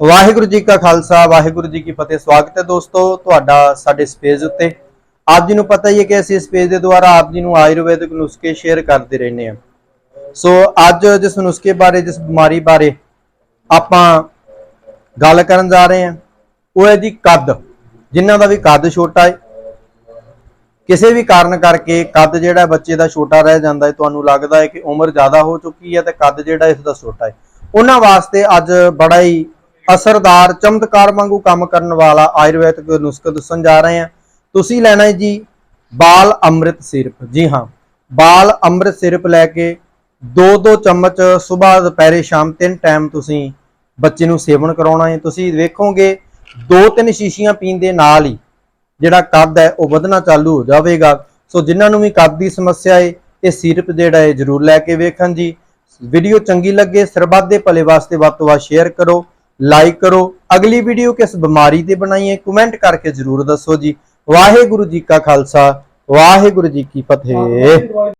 ਵਾਹਿਗੁਰੂ ਜੀ ਕਾ ਖਾਲਸਾ, ਵਾਹਿਗੁਰੂ ਜੀ ਕੀ ਫਤਿਹ। ਸਵਾਗਤ ਹੈ ਦੋਸਤੋ ਤੁਹਾਡਾ ਸਾਡੇ ਇਸ ਪੇਜ ਉੱਤੇ। ਆਪ ਜੀ ਨੂੰ ਪਤਾ ਹੀ ਹੈ ਕਿ ਅਸੀਂ ਇਸ ਪੇਜ ਦੇ ਦੁਆਰਾ ਆਪ ਜੀ ਨੂੰ ਆਯੁਰਵੈਦਿਕ ਨੁਸਖੇ ਸ਼ੇਅਰ ਕਰਦੇ ਰਹਿੰਦੇ ਹਾਂ। ਸੋ ਅੱਜ ਜਿਸ ਨੁਸਖੇ ਬਾਰੇ, ਜਿਸ ਬਿਮਾਰੀ ਬਾਰੇ ਆਪਾਂ ਗੱਲ ਕਰਨ ਜਾ ਰਹੇ ਹਾਂ, ਉਹ ਹੈ ਜੀ ਕੱਦ। ਜਿਨ੍ਹਾਂ ਦਾ ਵੀ ਕੱਦ ਛੋਟਾ ਹੈ। ਕਿਸੇ ਵੀ ਕਾਰਨ ਕਰਕੇ ਕੱਦ ਜਿਹੜਾ ਬੱਚੇ ਦਾ ਛੋਟਾ ਰਹਿ ਜਾਂਦਾ ਹੈ, ਤੁਹਾਨੂੰ ਲੱਗਦਾ ਹੈ ਕਿ ਉਮਰ ਜ਼ਿਆਦਾ ਹੋ ਚੁੱਕੀ ਹੈ ਤੇ ਕੱਦ ਜਿਹੜਾ ਇਸ ਦਾ ਛੋਟਾ ਹੈ। ਉਹਨਾਂ ਵਾਸਤੇ ਅੱਜ ਬੜਾ ਹੀ ਅਸਰਦਾਰ, ਚਮਤਕਾਰ ਵਾਂਗੂ ਕੰਮ ਕਰਨ ਵਾਲਾ ਆਯੁਰਵੈਦਿਕ ਨੁਸਖਾ ਦੱਸਣ ਜਾ ਰਹੇ ਹਾਂ। ਤੁਸੀਂ ਲੈਣਾ ਹੈ ਜੀ ਬਾਲ ਅੰਮ੍ਰਿਤ ਸਿਰਪ। ਜੀ ਹਾਂ, ਬਾਲ ਅੰਮ੍ਰਿਤ ਸਿਰਪ ਲੈ ਕੇ ਦੋ ਦੋ ਚਮਚ ਸਵੇਰ ਦੁਪਹਿਰੇ ਸ਼ਾਮ ਤਿੰਨ ਟਾਈਮ ਤੁਸੀਂ ਬੱਚੇ ਨੂੰ ਸੇਵਨ ਕਰਾਉਣਾ ਹੈ। ਤੁਸੀਂ ਵੇਖੋਗੇ ਦੋ ਤਿੰਨ ਸ਼ੀਸ਼ੀਆਂ ਪੀਣ ਦੇ ਨਾਲ ਹੀ ਜਿਹੜਾ ਕੱਦ ਹੈ ਉਹ ਵਧਣਾ ਚਾਲੂ ਹੋ ਜਾਵੇਗਾ। ਸੋ ਜਿਨ੍ਹਾਂ ਨੂੰ ਵੀ ਕੱਦ ਦੀ ਸਮੱਸਿਆ ਹੈ, ਇਹ ਸਿਰਪ ਜਿਹੜਾ ਹੈ ਜਰੂਰ ਲੈ ਕੇ ਵੇਖਣ ਜੀ। ਵੀਡੀਓ ਚੰਗੀ ਲੱਗੇ, ਸਰਬੱਤ ਦੇ ਭਲੇ ਵਾਸਤੇ ਵੱਧ ਤੋਂ ਵੱਧ ਸ਼ੇਅਰ ਕਰੋ। ਲਾਈਕ ਕਰੋ। ਅਗਲੀ ਵੀਡੀਓ ਕਿਸ ਬਿਮਾਰੀ ਤੇ ਬਣਾਈ ਹੈ ਕਮੈਂਟ ਕਰਕੇ ਜਰੂਰ ਦੱਸੋ ਜੀ। ਵਾਹਿਗੁਰੂ ਜੀ ਕਾ ਖਾਲਸਾ, ਵਾਹਿਗੁਰੂ ਜੀ ਕੀ ਫਤਿਹ।